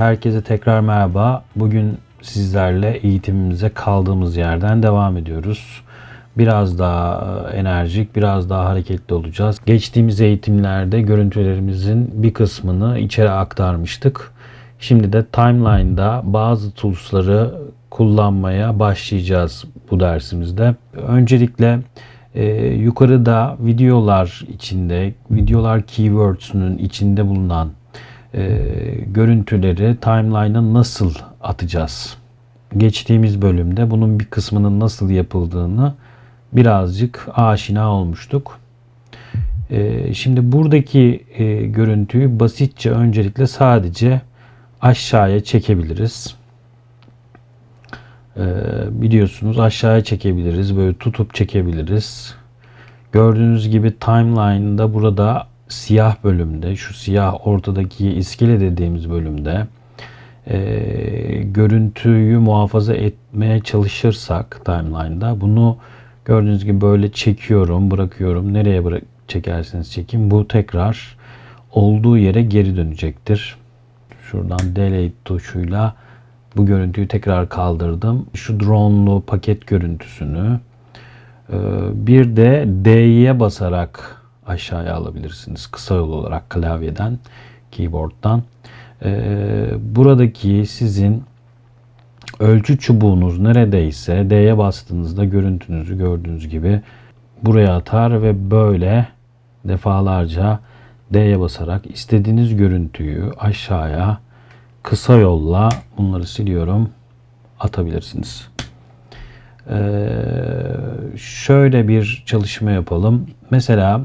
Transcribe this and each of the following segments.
Herkese tekrar merhaba. Bugün sizlerle eğitimimize kaldığımız yerden devam ediyoruz. Biraz daha e, enerjik, biraz daha hareketli olacağız. Geçtiğimiz eğitimlerde görüntülerimizin bir kısmını içeri aktarmıştık. Şimdi de timeline'da bazı tools'ları kullanmaya başlayacağız bu dersimizde. Öncelikle e, yukarıda videolar içinde, videolar keywords'ünün içinde bulunan e, görüntüleri timeline'a nasıl atacağız? Geçtiğimiz bölümde bunun bir kısmının nasıl yapıldığını birazcık aşina olmuştuk. E, şimdi buradaki e, görüntüyü basitçe öncelikle sadece aşağıya çekebiliriz. E, biliyorsunuz aşağıya çekebiliriz. Böyle tutup çekebiliriz. Gördüğünüz gibi timeline'da burada siyah bölümde, şu siyah ortadaki iskele dediğimiz bölümde e, görüntüyü muhafaza etmeye çalışırsak timeline'da bunu gördüğünüz gibi böyle çekiyorum, bırakıyorum. Nereye bırak çekerseniz çekin bu tekrar olduğu yere geri dönecektir. Şuradan delete tuşuyla bu görüntüyü tekrar kaldırdım. Şu drone'lu paket görüntüsünü e, bir de D'ye basarak aşağıya alabilirsiniz. Kısa yol olarak klavyeden, keyboard'dan. Ee, buradaki sizin ölçü çubuğunuz neredeyse D'ye bastığınızda görüntünüzü gördüğünüz gibi buraya atar ve böyle defalarca D'ye basarak istediğiniz görüntüyü aşağıya kısa yolla bunları siliyorum atabilirsiniz. Ee, şöyle bir çalışma yapalım. Mesela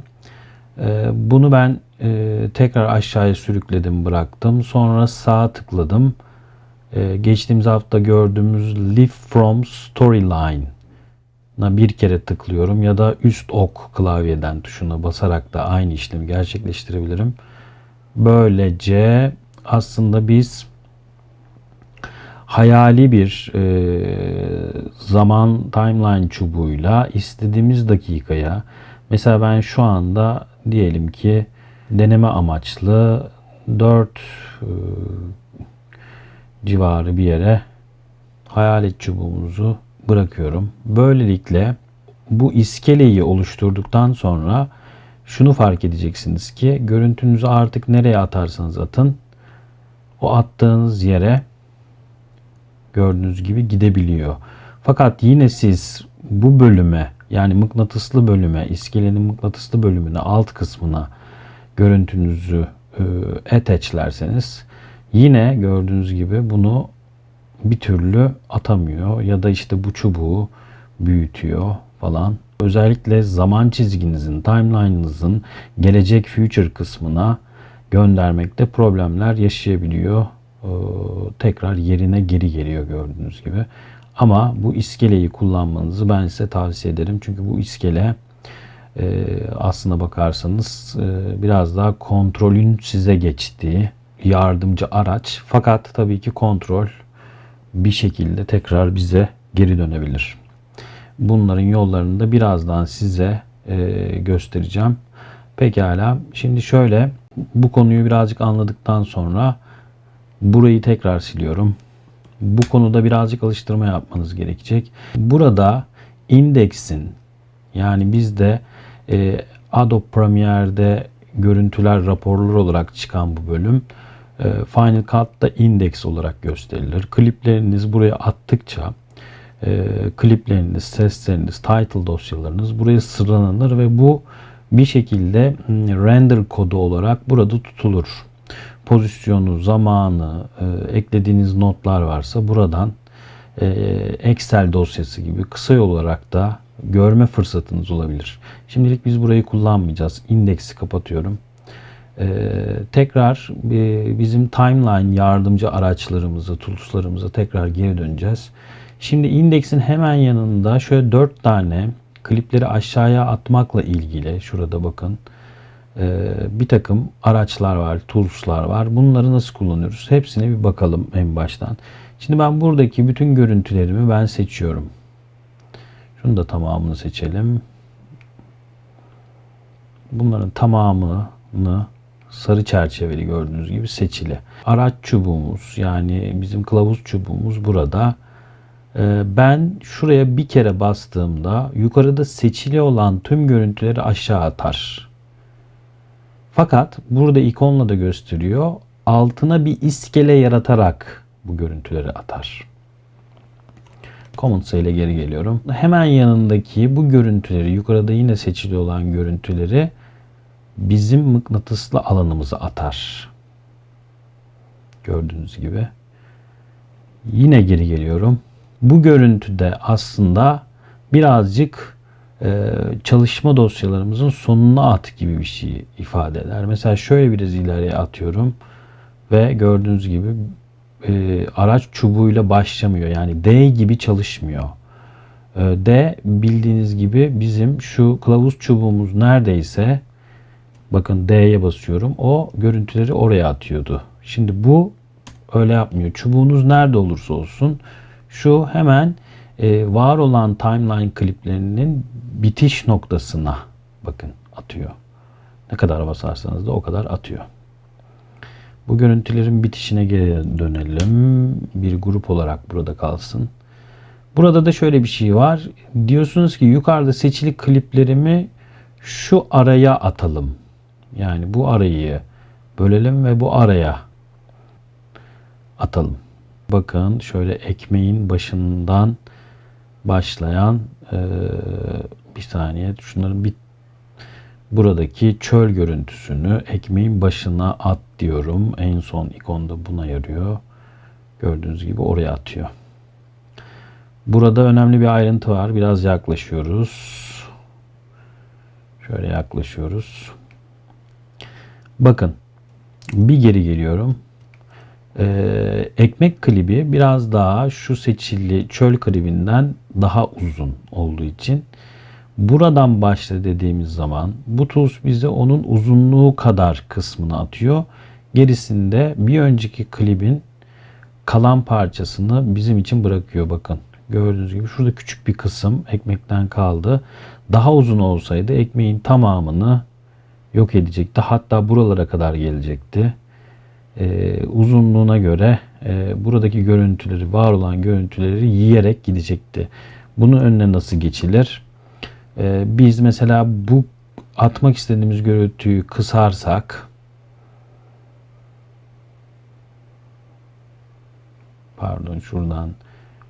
bunu ben e, tekrar aşağıya sürükledim bıraktım. Sonra sağa tıkladım. Ee, geçtiğimiz hafta gördüğümüz Live from Storyline bir kere tıklıyorum ya da üst ok klavyeden tuşuna basarak da aynı işlemi gerçekleştirebilirim. Böylece aslında biz hayali bir e, zaman timeline çubuğuyla istediğimiz dakikaya mesela ben şu anda diyelim ki deneme amaçlı 4 e, civarı bir yere hayalet çubuğumuzu bırakıyorum. Böylelikle bu iskeleyi oluşturduktan sonra şunu fark edeceksiniz ki görüntünüzü artık nereye atarsanız atın o attığınız yere gördüğünüz gibi gidebiliyor. Fakat yine siz bu bölüme yani mıknatıslı bölüme, iskelenin mıknatıslı bölümüne, alt kısmına görüntünüzü e, attachlerseniz yine gördüğünüz gibi bunu bir türlü atamıyor ya da işte bu çubuğu büyütüyor falan. Özellikle zaman çizginizin, timeline'ınızın gelecek future kısmına göndermekte problemler yaşayabiliyor. Ee, tekrar yerine geri geliyor gördüğünüz gibi. Ama bu iskeleyi kullanmanızı ben size tavsiye ederim. Çünkü bu iskele e, aslına bakarsanız e, biraz daha kontrolün size geçtiği yardımcı araç. Fakat tabii ki kontrol bir şekilde tekrar bize geri dönebilir. Bunların yollarını da birazdan size e, göstereceğim. Pekala. Şimdi şöyle bu konuyu birazcık anladıktan sonra burayı tekrar siliyorum. Bu konuda birazcık alıştırma yapmanız gerekecek. Burada indeksin yani bizde e, Adobe Premiere'de görüntüler raporlar olarak çıkan bu bölüm e, Final Cut'ta indeks olarak gösterilir. Klipleriniz buraya attıkça e, klipleriniz, sesleriniz, title dosyalarınız buraya sıralanır ve bu bir şekilde render kodu olarak burada tutulur pozisyonu, zamanı, e, eklediğiniz notlar varsa buradan e, Excel dosyası gibi kısa yol olarak da görme fırsatınız olabilir. Şimdilik biz burayı kullanmayacağız. İndeksi kapatıyorum. E, tekrar e, bizim timeline yardımcı araçlarımızı, toolslarımıza tekrar geri döneceğiz. Şimdi indeksin hemen yanında şöyle 4 tane klipleri aşağıya atmakla ilgili şurada bakın bir takım araçlar var, tools'lar var. Bunları nasıl kullanıyoruz? Hepsine bir bakalım en baştan. Şimdi ben buradaki bütün görüntülerimi ben seçiyorum. Şunu da tamamını seçelim. Bunların tamamını sarı çerçeveli gördüğünüz gibi seçili. Araç çubuğumuz yani bizim kılavuz çubuğumuz burada. Ee, Ben şuraya bir kere bastığımda yukarıda seçili olan tüm görüntüleri aşağı atar. Fakat burada ikonla da gösteriyor. Altına bir iskele yaratarak bu görüntüleri atar. Command ile geri geliyorum. Hemen yanındaki bu görüntüleri yukarıda yine seçili olan görüntüleri bizim mıknatıslı alanımıza atar. Gördüğünüz gibi. Yine geri geliyorum. Bu görüntüde aslında birazcık çalışma dosyalarımızın sonuna at gibi bir şey ifade eder. Mesela şöyle biraz ileriye atıyorum ve gördüğünüz gibi e, araç çubuğuyla başlamıyor. Yani D gibi çalışmıyor. E, D bildiğiniz gibi bizim şu kılavuz çubuğumuz neredeyse bakın D'ye basıyorum. O görüntüleri oraya atıyordu. Şimdi bu öyle yapmıyor. Çubuğunuz nerede olursa olsun şu hemen e, var olan timeline kliplerinin bitiş noktasına bakın atıyor. Ne kadar basarsanız da o kadar atıyor. Bu görüntülerin bitişine geri dönelim. Bir grup olarak burada kalsın. Burada da şöyle bir şey var. Diyorsunuz ki yukarıda seçili kliplerimi şu araya atalım. Yani bu arayı bölelim ve bu araya atalım. Bakın şöyle ekmeğin başından başlayan eee, bir saniye şunların bir buradaki çöl görüntüsünü ekmeğin başına at diyorum. En son ikonda buna yarıyor. Gördüğünüz gibi oraya atıyor. Burada önemli bir ayrıntı var. Biraz yaklaşıyoruz. Şöyle yaklaşıyoruz. Bakın bir geri geliyorum. Ee, ekmek klibi biraz daha şu seçili çöl klibinden daha uzun olduğu için buradan başla dediğimiz zaman bu tools bize onun uzunluğu kadar kısmını atıyor. Gerisinde bir önceki klibin kalan parçasını bizim için bırakıyor bakın. Gördüğünüz gibi şurada küçük bir kısım ekmekten kaldı. Daha uzun olsaydı ekmeğin tamamını yok edecekti. Hatta buralara kadar gelecekti. Ee, uzunluğuna göre e, buradaki görüntüleri, var olan görüntüleri yiyerek gidecekti. Bunun önüne nasıl geçilir? Ee, biz mesela bu atmak istediğimiz görüntüyü kısarsak pardon şuradan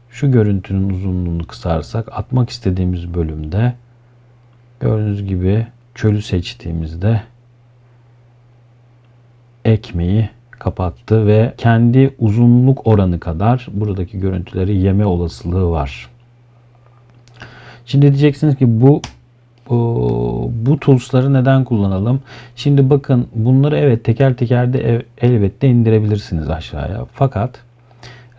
şu görüntünün uzunluğunu kısarsak atmak istediğimiz bölümde gördüğünüz gibi çölü seçtiğimizde ekmeği kapattı ve kendi uzunluk oranı kadar buradaki görüntüleri yeme olasılığı var. Şimdi diyeceksiniz ki bu bu, bu tools'ları neden kullanalım? Şimdi bakın bunları evet teker teker de ev- elbette indirebilirsiniz aşağıya. Fakat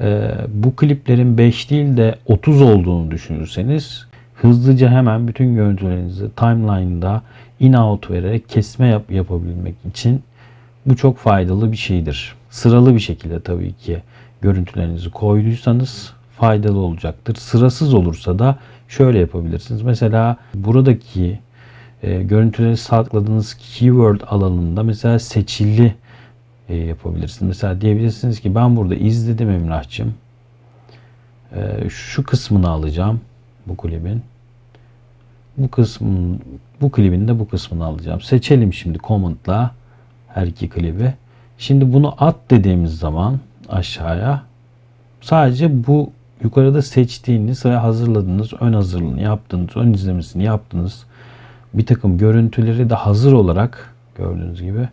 e, bu kliplerin 5 değil de 30 olduğunu düşünürseniz hızlıca hemen bütün görüntülerinizi timeline'da in out vererek kesme yap, yapabilmek için bu çok faydalı bir şeydir. Sıralı bir şekilde tabii ki görüntülerinizi koyduysanız faydalı olacaktır. Sırasız olursa da şöyle yapabilirsiniz. Mesela buradaki e, görüntüleri sakladığınız keyword alanında mesela seçili e, yapabilirsiniz. Mesela diyebilirsiniz ki ben burada izledim Emrah'cığım. E, şu kısmını alacağım bu klibin. Bu kısmın bu klibin de bu kısmını alacağım. Seçelim şimdi comment'la her iki klibi. Şimdi bunu at dediğimiz zaman aşağıya sadece bu yukarıda seçtiğiniz ve hazırladığınız ön hazırlığını yaptığınız, ön izlemesini yaptığınız bir takım görüntüleri de hazır olarak gördüğünüz gibi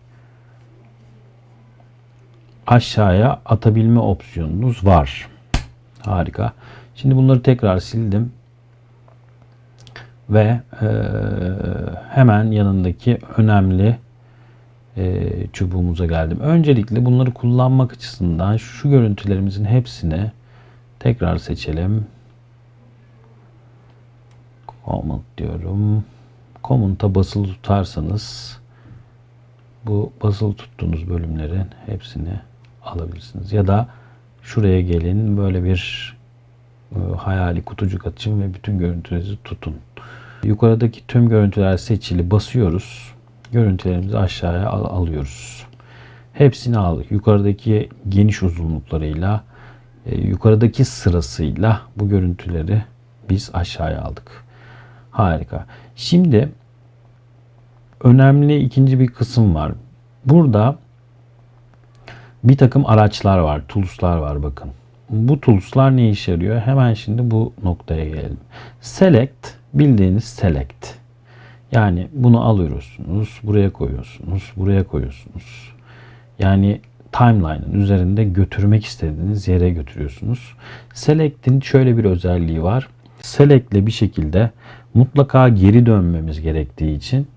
aşağıya atabilme opsiyonunuz var. Harika. Şimdi bunları tekrar sildim. Ve eee, hemen yanındaki önemli e, çubuğumuza geldim. Öncelikle bunları kullanmak açısından şu görüntülerimizin hepsini tekrar seçelim. Command diyorum. Command'a basılı tutarsanız bu basılı tuttuğunuz bölümlerin hepsini alabilirsiniz. Ya da şuraya gelin böyle bir e, hayali kutucuk açın ve bütün görüntülerinizi tutun. Yukarıdaki tüm görüntüler seçili basıyoruz. görüntülerimizi aşağıya al- alıyoruz. Hepsini al. Yukarıdaki geniş uzunluklarıyla, e, yukarıdaki sırasıyla bu görüntüleri biz aşağıya aldık. Harika. Şimdi önemli ikinci bir kısım var. Burada bir takım araçlar var, tools'lar var bakın. Bu tools'lar ne işe yarıyor? Hemen şimdi bu noktaya gelelim. Select bildiğiniz select. Yani bunu alıyorsunuz, buraya koyuyorsunuz, buraya koyuyorsunuz. Yani timeline'ın üzerinde götürmek istediğiniz yere götürüyorsunuz. Select'in şöyle bir özelliği var. Select'le bir şekilde mutlaka geri dönmemiz gerektiği için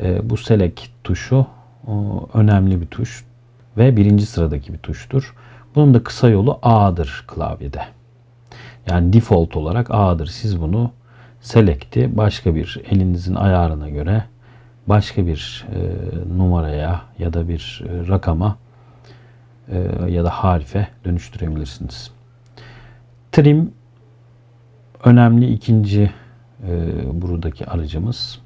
e, bu select tuşu o, önemli bir tuş ve birinci sıradaki bir tuştur. Bunun da kısa yolu A'dır klavyede. Yani default olarak A'dır. Siz bunu select'i başka bir elinizin ayarına göre başka bir e, numaraya ya da bir e, rakama e, ya da harife dönüştürebilirsiniz. Trim önemli ikinci e, buradaki aracımız.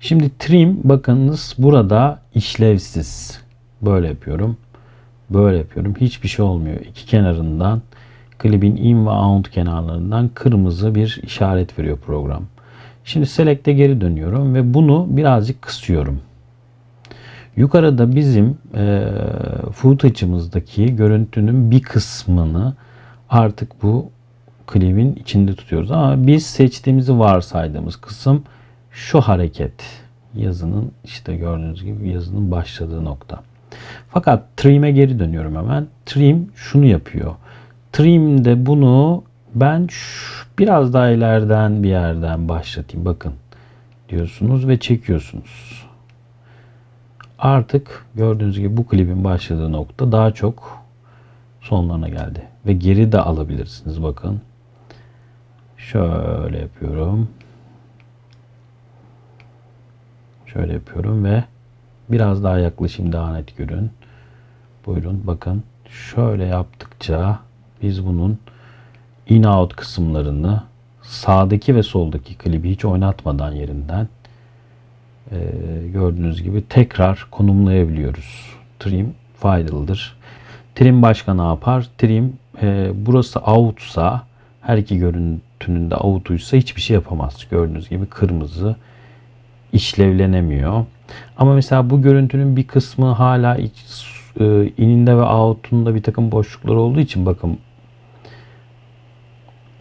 Şimdi trim bakınız burada işlevsiz. Böyle yapıyorum. Böyle yapıyorum. Hiçbir şey olmuyor. İki kenarından klibin in ve out kenarlarından kırmızı bir işaret veriyor program. Şimdi select'e geri dönüyorum ve bunu birazcık kısıyorum. Yukarıda bizim e, footage'ımızdaki görüntünün bir kısmını artık bu klibin içinde tutuyoruz. Ama biz seçtiğimizi varsaydığımız kısım şu hareket. Yazının işte gördüğünüz gibi yazının başladığı nokta. Fakat trim'e geri dönüyorum hemen. Trim şunu yapıyor. Trim'de bunu ben biraz daha ileriden bir yerden başlatayım. Bakın diyorsunuz ve çekiyorsunuz. Artık gördüğünüz gibi bu klibin başladığı nokta daha çok sonlarına geldi. Ve geri de alabilirsiniz bakın. Şöyle yapıyorum. Şöyle yapıyorum ve biraz daha yaklaşayım daha net görün. Buyurun bakın. Şöyle yaptıkça biz bunun in out kısımlarını sağdaki ve soldaki klibi hiç oynatmadan yerinden e, gördüğünüz gibi tekrar konumlayabiliyoruz. Trim faydalıdır. Trim başka ne yapar? Trim e, burası outsa her iki görüntünün de out'uysa hiçbir şey yapamaz. Gördüğünüz gibi kırmızı işlevlenemiyor. Ama mesela bu görüntünün bir kısmı hala iç, e, ininde ve out'unda bir takım boşluklar olduğu için bakın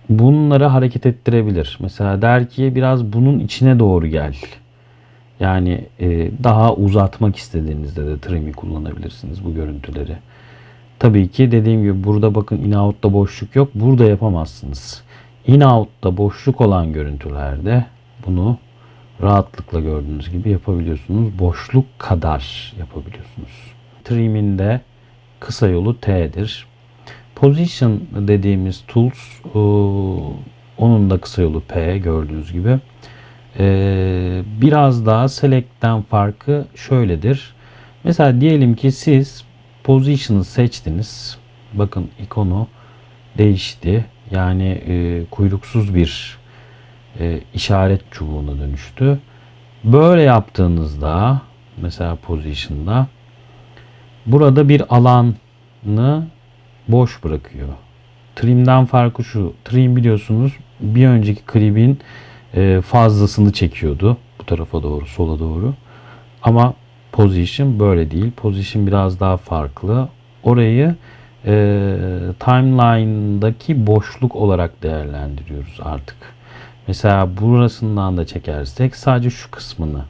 bunları hareket ettirebilir. Mesela der ki biraz bunun içine doğru gel. Yani e, daha uzatmak istediğinizde de trim'i kullanabilirsiniz bu görüntüleri. Tabii ki dediğim gibi burada bakın in out'ta boşluk yok. Burada yapamazsınız. In out'ta boşluk olan görüntülerde bunu rahatlıkla gördüğünüz gibi yapabiliyorsunuz. Boşluk kadar yapabiliyorsunuz. Trim'in de kısa yolu T'dir. Position dediğimiz tools e, onun da kısa yolu P gördüğünüz gibi. E, biraz daha select'ten farkı şöyledir. Mesela diyelim ki siz position'ı seçtiniz. Bakın ikonu değişti. Yani e, kuyruksuz bir e, işaret çubuğuna dönüştü. Böyle yaptığınızda mesela position'da burada bir alanı boş bırakıyor. Trim'den farkı şu. Trim biliyorsunuz bir önceki klibin e, fazlasını çekiyordu. Bu tarafa doğru, sola doğru. Ama position böyle değil. Position biraz daha farklı. Orayı e, timeline'daki boşluk olarak değerlendiriyoruz artık. Mesela burasından da çekersek sadece şu kısmını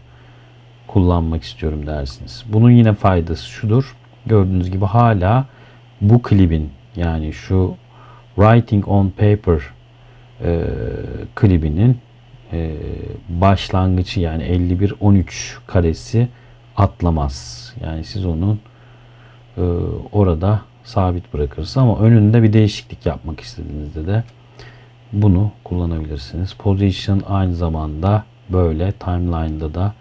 kullanmak istiyorum dersiniz. Bunun yine faydası şudur. Gördüğünüz gibi hala bu klibin yani şu Writing on Paper e, klibinin e, başlangıcı yani 51-13 karesi atlamaz. Yani siz onun e, orada sabit bırakırsınız ama önünde bir değişiklik yapmak istediğinizde de bunu kullanabilirsiniz. Position aynı zamanda böyle timeline'da da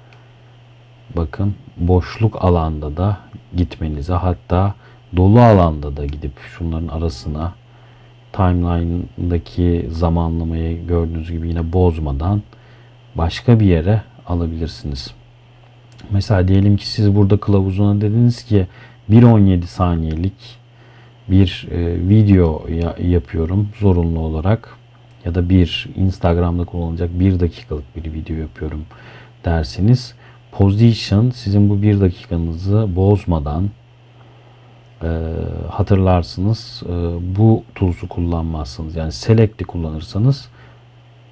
bakın boşluk alanda da gitmenize hatta dolu alanda da gidip şunların arasına timeline'daki zamanlamayı gördüğünüz gibi yine bozmadan başka bir yere alabilirsiniz. Mesela diyelim ki siz burada kılavuzuna dediniz ki 1.17 saniyelik bir e, video ya- yapıyorum zorunlu olarak ya da bir Instagram'da kullanılacak bir dakikalık bir video yapıyorum derseniz position sizin bu bir dakikanızı bozmadan e, hatırlarsınız e, bu tools'u kullanmazsınız. Yani select'i kullanırsanız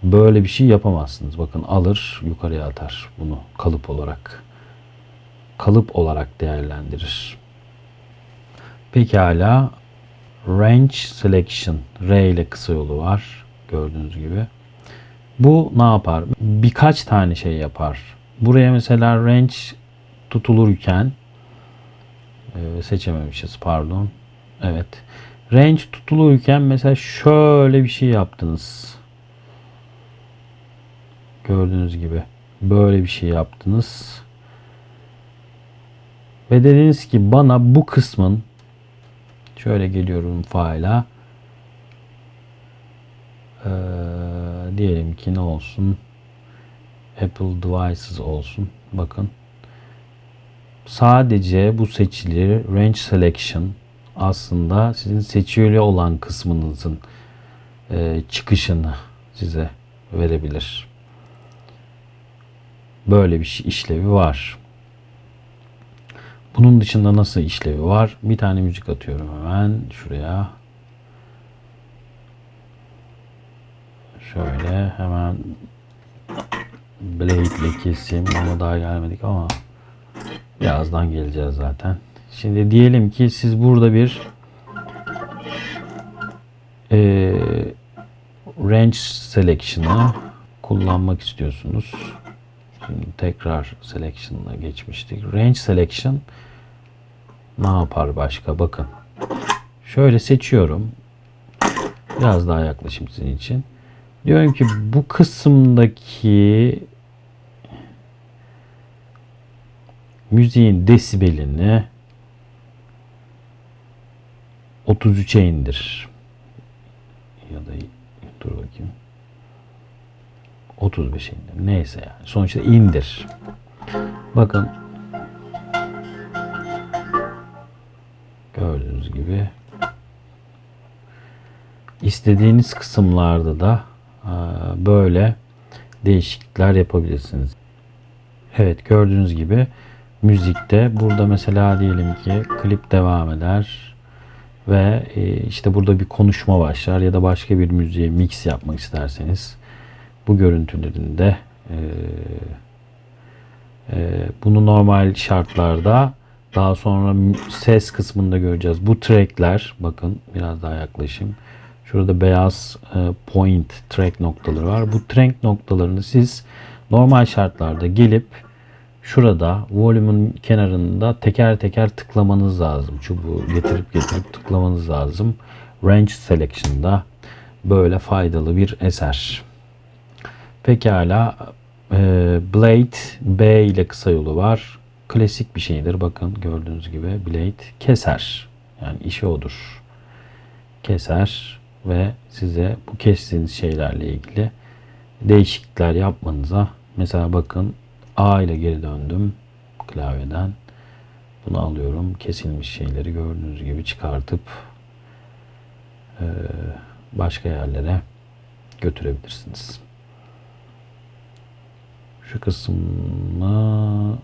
böyle bir şey yapamazsınız. Bakın alır yukarıya atar bunu kalıp olarak. Kalıp olarak değerlendirir. Pekala range selection R ile kısa yolu var gördüğünüz gibi. Bu ne yapar? Birkaç tane şey yapar. Buraya mesela range tutulurken ee, seçememişiz pardon. Evet. Range tutulurken mesela şöyle bir şey yaptınız. Gördüğünüz gibi böyle bir şey yaptınız. Ve dediniz ki bana bu kısmın şöyle geliyorum faila ee, diyelim ki ne olsun Apple Devices olsun. Bakın sadece bu seçili range selection aslında sizin seçili olan kısmınızın e, çıkışını size verebilir. Böyle bir şey- işlevi var. Bunun dışında nasıl işlevi var? Bir tane müzik atıyorum hemen şuraya. Şöyle hemen Blade ile keseyim ama daha gelmedik ama Birazdan geleceğiz zaten. Şimdi diyelim ki siz burada bir e, range selection'ı kullanmak istiyorsunuz. Şimdi tekrar selection'a geçmiştik. Range selection ne yapar başka? Bakın. Şöyle seçiyorum. Biraz daha yaklaşayım sizin için. Diyorum ki bu kısımdaki müziğin desibelini 33'e indir. Ya da dur bakayım. 35'e indir. Neyse yani. Sonuçta indir. Bakın. Gördüğünüz gibi istediğiniz kısımlarda da e, böyle değişiklikler yapabilirsiniz. Evet gördüğünüz gibi müzikte burada mesela diyelim ki klip devam eder ve e, işte burada bir konuşma başlar ya da başka bir müziğe mix yapmak isterseniz bu görüntülerin de e, e, bunu normal şartlarda daha sonra ses kısmında göreceğiz. Bu trackler bakın biraz daha yaklaşayım. Şurada beyaz point track noktaları var. Bu track noktalarını siz normal şartlarda gelip şurada volume'un kenarında teker teker tıklamanız lazım. Çubuğu getirip getirip tıklamanız lazım. Range Selection'da böyle faydalı bir eser. Pekala e, Blade B ile kısa yolu var. Klasik bir şeydir. Bakın gördüğünüz gibi Blade keser. Yani işi odur. Keser ve size bu kestiğiniz şeylerle ilgili değişiklikler yapmanıza mesela bakın A ile geri döndüm klavyeden. Bunu alıyorum. Kesilmiş şeyleri gördüğünüz gibi çıkartıp e, başka yerlere götürebilirsiniz. Şu kısmı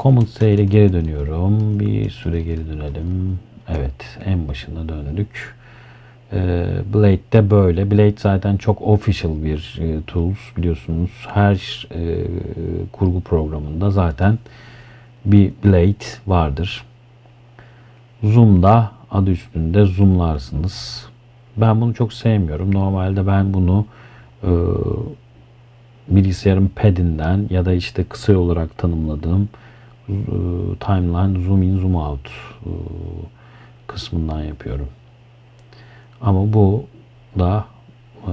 Command S ile geri dönüyorum. Bir süre geri dönelim. Evet, en başına döndük. Ee, Blade de böyle. Blade zaten çok official bir e, tools biliyorsunuz. Her e, kurgu programında zaten bir Blade vardır. Zoom'da adı üstünde zoomlarsınız. Ben bunu çok sevmiyorum. Normalde ben bunu e, bilgisayarın padinden ya da işte kısa olarak tanımladığım e, timeline zoom in zoom out e, kısmından yapıyorum. Ama bu da e,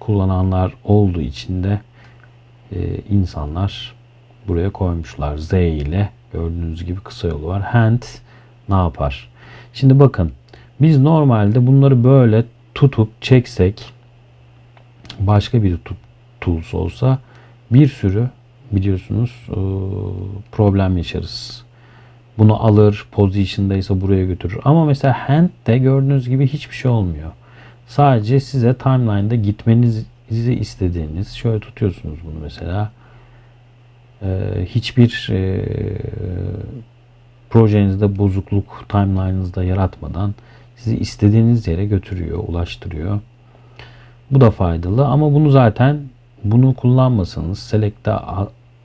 kullananlar olduğu için de e, insanlar buraya koymuşlar. Z ile gördüğünüz gibi kısa yolu var. Hand ne yapar? Şimdi bakın biz normalde bunları böyle tutup çeksek başka bir tut, tools olsa bir sürü biliyorsunuz e, problem yaşarız. Bunu alır, position'daysa buraya götürür. Ama mesela hand'de gördüğünüz gibi hiçbir şey olmuyor. Sadece size timeline'da gitmenizi istediğiniz, şöyle tutuyorsunuz bunu mesela. Ee, hiçbir e, projenizde bozukluk timeline'ınızda yaratmadan sizi istediğiniz yere götürüyor, ulaştırıyor. Bu da faydalı ama bunu zaten bunu kullanmasanız select'te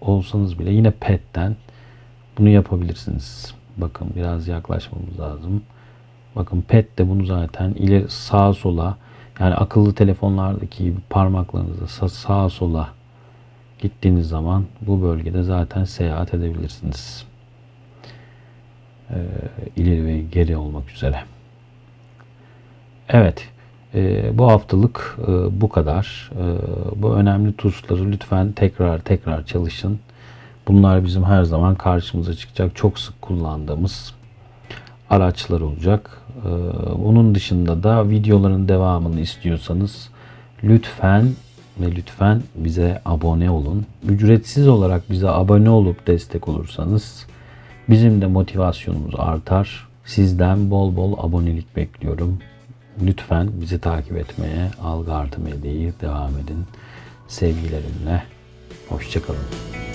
olsanız bile yine pet'ten bunu yapabilirsiniz. Bakın biraz yaklaşmamız lazım. Bakın pet de bunu zaten ileri sağa sola yani akıllı telefonlardaki gibi parmaklarınızla sa- sağa sola gittiğiniz zaman bu bölgede zaten seyahat edebilirsiniz. Ee, ileri ve geri olmak üzere. Evet. e, bu haftalık e, bu kadar. E, bu önemli tuşları lütfen tekrar tekrar çalışın. Bunlar bizim her zaman karşımıza çıkacak. Çok sık kullandığımız araçlar olacak. Ee, onun dışında da videoların devamını istiyorsanız lütfen ve lütfen bize abone olun. Ücretsiz olarak bize abone olup destek olursanız bizim de motivasyonumuz artar. Sizden bol bol abonelik bekliyorum. Lütfen bizi takip etmeye Algı Artı Medya'yı devam edin. Sevgilerimle. Hoşçakalın.